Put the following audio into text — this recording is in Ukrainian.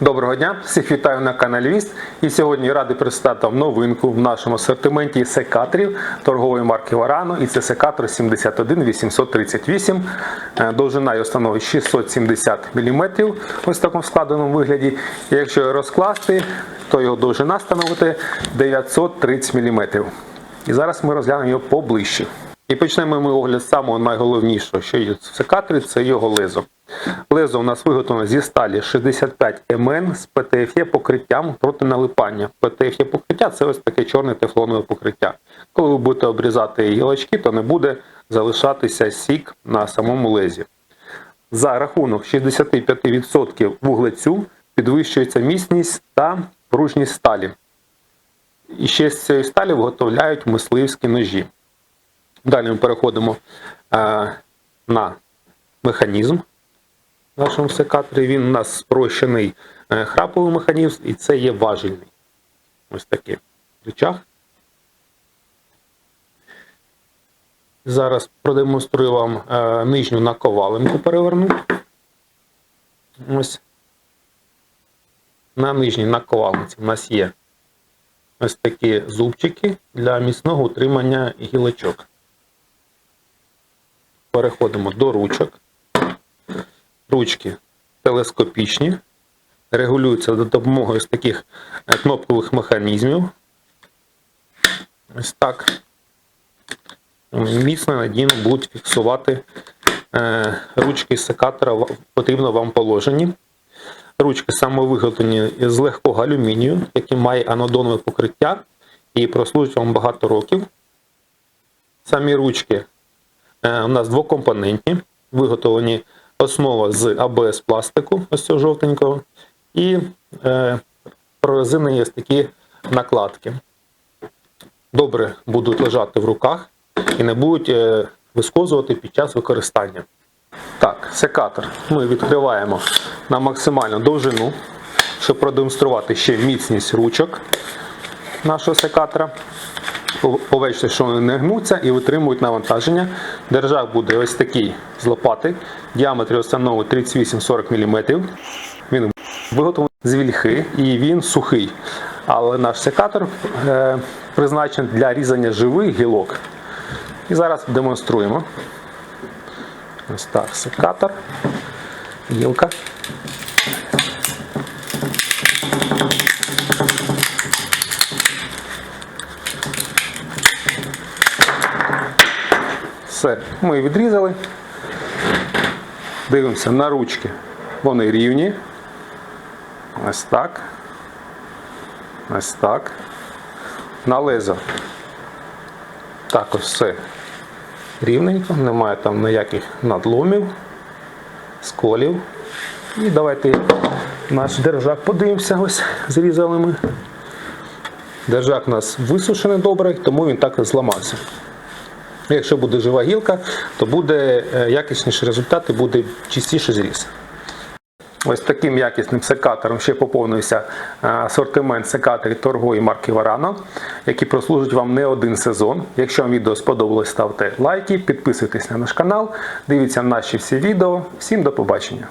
Доброго дня, всіх вітаю на каналі Віст. І сьогодні радий представити вам новинку в нашому асортименті секаторів торгової марки Варано. І це секатор 71838. Е, Довжина його становить 670 мм ось в такому складеному вигляді. І якщо його розкласти, то його довжина становити 930 мм. І зараз ми розглянемо його поближче. І почнемо ми огляд з самого найголовнішого, що є в секаторі, це його лезо. Лезо у нас виготовлено зі сталі 65 МН з ПТФЄ покриттям проти налипання. ПТФЄ покриття це ось таке чорне тефлонове покриття. Коли ви будете обрізати гілочки, то не буде залишатися сік на самому лезі. За рахунок 65% вуглецю підвищується міцність та пружність сталі. І ще з цієї сталі виготовляють мисливські ножі. Далі ми переходимо е, на механізм в нашому секаторі. Він у нас спрощений е, храповий механізм, і це є важільний. Ось такий рычаг. Зараз продемонструю вам е, нижню наковаленку переверну. Ось. На нижній наковаленці у нас є ось такі зубчики для міцного утримання гілочок. Переходимо до ручок. Ручки телескопічні, регулюються за допомогою таких е, кнопкових механізмів. Ось так. Міцно надійно будуть фіксувати е, ручки секатора потрібно вам положенні. Ручки самовиготовлені з легкого алюмінію, який має анодонове покриття і прослужить вам багато років. Самі ручки е, у нас двокомпонентні, виготовлені основа з АБС пластику, ось цього жовтенького, і е, прорезинені ось такі накладки. Добре будуть лежати в руках і не будуть е, вискозувати під час використання. Так, секатор ми відкриваємо на максимальну довжину, щоб продемонструвати ще міцність ручок нашого секатора. Побачите, що вони не гнуться і витримують навантаження. Держак буде ось такий з лопати. Діаметр його становить 38-40 мм. Він виготовлений з вільхи і він сухий. Але наш секатор е, призначений для різання живих гілок. І зараз демонструємо. Ось так, секатор, гілка. Все, ми відрізали. Дивимося на ручки. Вони рівні. Ось так. Ось так. На лезо. Також все рівненько, немає там ніяких надломів, сколів. І давайте наш держак подивимося, ось зрізали ми. Держак у нас висушений добре, тому він так зламався. Якщо буде жива гілка, то буде е, якісніший результат і буде чистіше зріз. Ось таким якісним секатором ще поповнився е, асортимент секаторів торгової марки Варано, які прослужать вам не один сезон. Якщо вам відео сподобалось, ставте лайки, підписуйтесь на наш канал, дивіться наші всі відео. Всім до побачення!